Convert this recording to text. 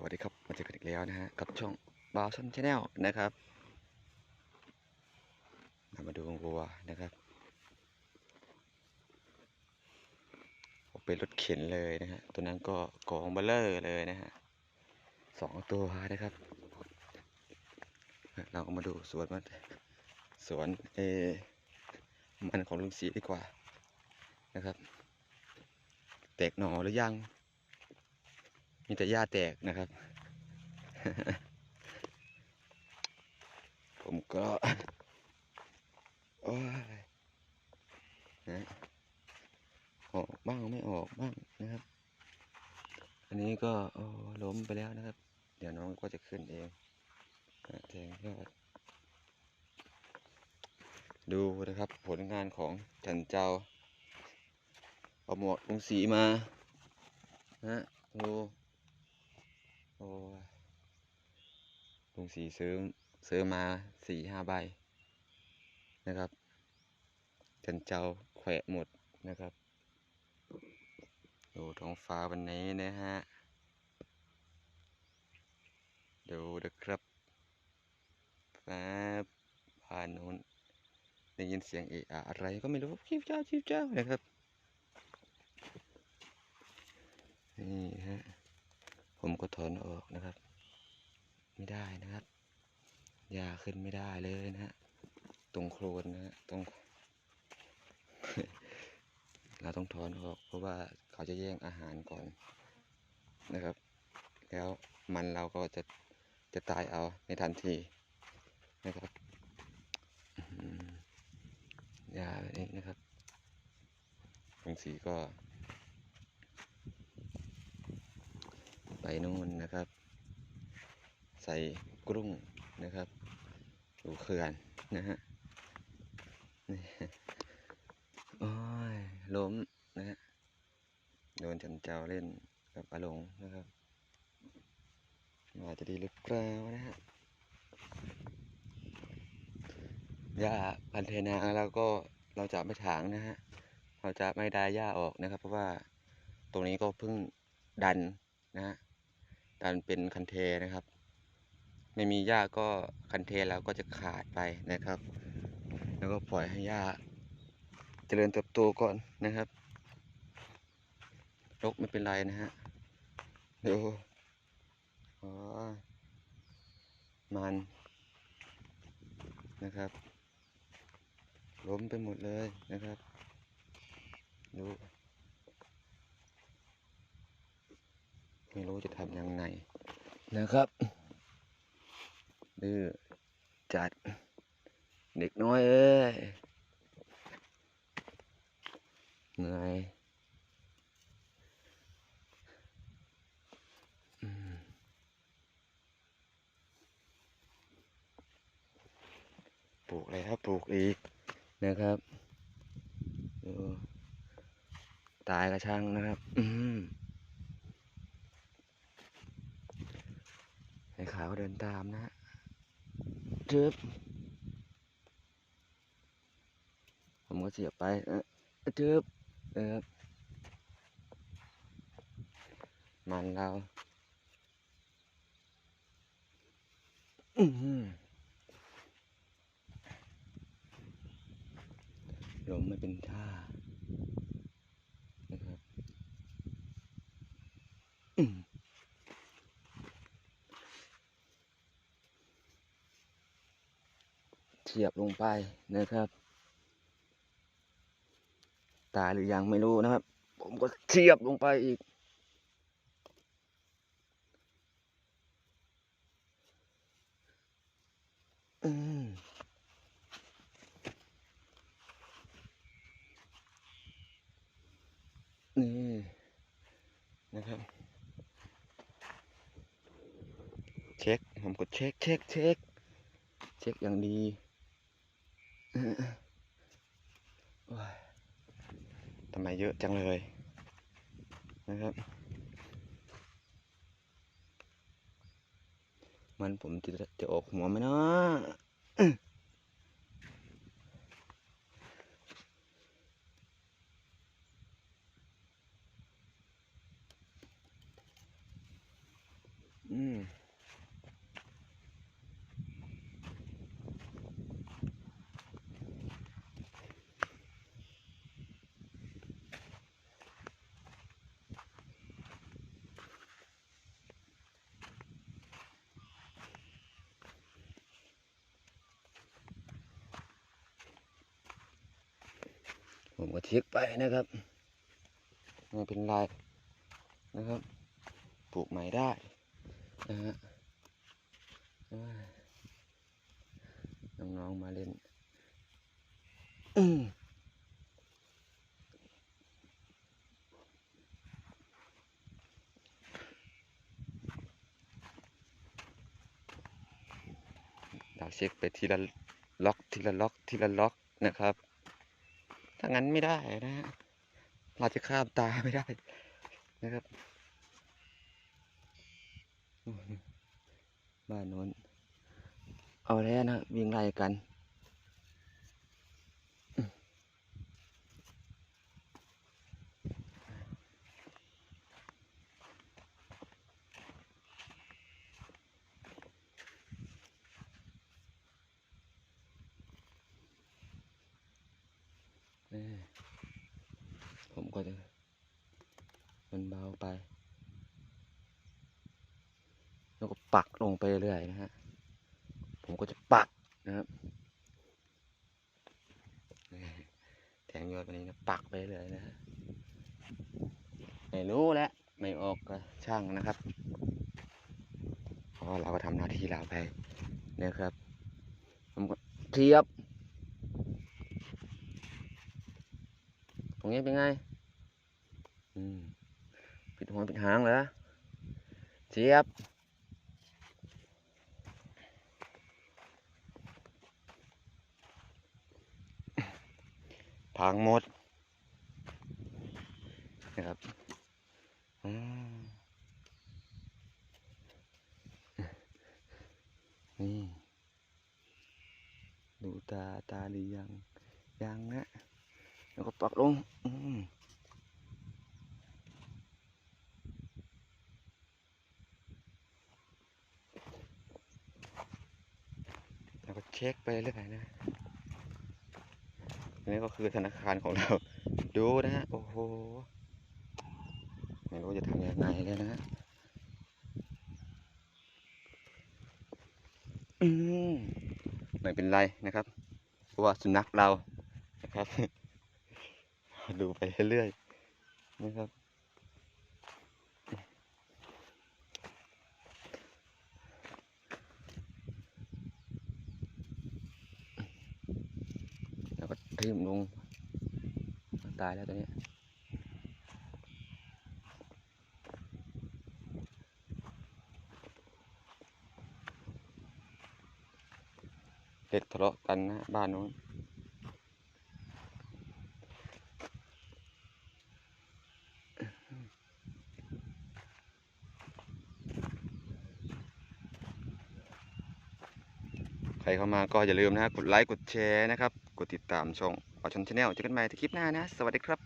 สวัสดีครับ มาเจอกันอีกแล้วนะฮะ กับช่องบาวชันชาแนลนะครับเรามาดูวัวนะครับเป็นรถเข็นเลยนะฮะ ตัวนั้นก็กองเบลเลอร์เลยนะฮะสองตัวนะครับ เราก็มาดูสวนมันสวนเอมันของลุงศรีดีกว่านะครับ แตกหน่อหรือยัง มีแต่หญ้าแตกนะครับ ผมก็โอ้ยนะออกบ้างไม่ออกบ้างนะครับ อันนี้ก็ล้มไปแล้วนะครับ เดี๋ยวน้องก็จะขึ้นเองแทงยอดดูนะครับผลงานของจันเจ้าเอาหมวกลุงสีมานะดู โอ้ลุงสีซื้อซื้อมาสี่ห้าใบนะครับจันเจ้าแขวะหมดนะครับดูท้องฟ้าวันนี้นะฮะ ดูนะครับฟ้าผ่านนู้นได้ยินเสียงเอะอะอะไรก็ไม่รู้ชิวเจ้าชิวเจ้านะครับ นี่ฮะ ผมก็ถอนออกนะครับ ไม่ได้นะครับยาขึ้นไม่ได้เลยนะฮะตรงโคลนนะฮะตรงเราต้องถอนออก เพราะว่าเขาจะแย่งอาหารก่อนนะครับ แล้วมันเราก็จะจะตายเอาในทันทีนะครับยาแบบนี้นะครับบางสีก็ ไป นู่นนะครับ ใส่กรุ้งนะครับดูเขื่อนนะฮะนี่โอ้ยล้มนะฮะโดนจันเจ้าเล่นกับอาหลงนะครับว่าจะดีหรือเปล่านะฮะหญ้าพันเทนาเราก็เราจะไม่ถางนะฮะ เราจะไม่ได้หญ้าออกนะครับ เพราะว่าตรงนี้ก็เพิ่งดันนะฮะ ดันเป็นคันเทนะครับ ไม่มีหญ้าก็คันเทเราก็จะขาดไปนะครับ แล้วก็ปล่อยให้หญ้าเจริญเติบโตก่อนนะครับรกไม่เป็นไรนะฮะดูอ๋อมันนะครับล้มไปหมดเลยนะครับดู ไม่รู้จะทำยังไงนะครับดื้อจัด เด็กน้อยเอ้ยเหนื่อยอืมปลูกแล้วปลูกอีกนะครับดูตายกระช่างนะครับ อื ไอ้ขาวเดินตามนะฮะจึบผมก็เสียบไปเออจึบเออมันเราอือหือลมไม่เป็นท่า นะครับอืม เทียบลงไปนะครับ ตายหรือยังไม่รู้นะครับ ผมก็เทียบลงไปอีก อืมนี่นะครับเช็คผมกดเช็คเช็คเช็คเช็คอย่างดีเออโอ้ย ทำไมเยอะจังเลยนะครับ มันผมจะจะออกหัวไหมเนาะ ผมก็เช็คไปนะครับไม่เป็นไรนะครับปลูกใหม่ได้นะฮะน้องๆมาเล่นเราเช็คไปทีละล็อกทีละล็อกทีละล็อกนะครับ งั้นไม่ได้นะฮะเราจะข้ามตาไม่ได้นะครับบ้านโน้นเอาแล้วนะวิ่งไล่กันอืมเอ้ยผม ก็จะมันเบาไป แล้วก็ปักลงไปเรื่อยนะฮะ ผมก็จะปักนะครับแทงยอดวันนี้นะปักไปเรื่อยนะฮะไม่รู้แล้วไม่ออกก็ช่างนะครับเพราะเราก็ทำหน้าที่เราไปนะครับผมก็เทียบ ตรงนี้เป็นไง ปิดหัวปิดหางเหรอเทียบพังหมดนะครับนี่ ดูตาตาหรือยัง ยังนะ แล้วก็ปักลง อืมแล้วก็ เช็คไปเรื่อยๆนะนี่ก็คือธนาคารของเรา ดูนะฮะ โอ้โห ไม่รู้จะทำยังไงเลยนะฮะอืมไม่เป็นไรนะครับ เพราะว่าสุนัขเรานะครับ ดูไปเรื่อยๆนะครับ แล้วก็ ทิ่มลงตายแล้วตัวนี้เด็กทะเลาะกันนะบ้านนู้นใครเข้ามาก็อย่าลืมนะกดไลค์กดแชร์นะครับ กดติดตามช่องปอชนชาแนลเจอกันใหม่ในคลิปหน้านะ สวัสดีครับ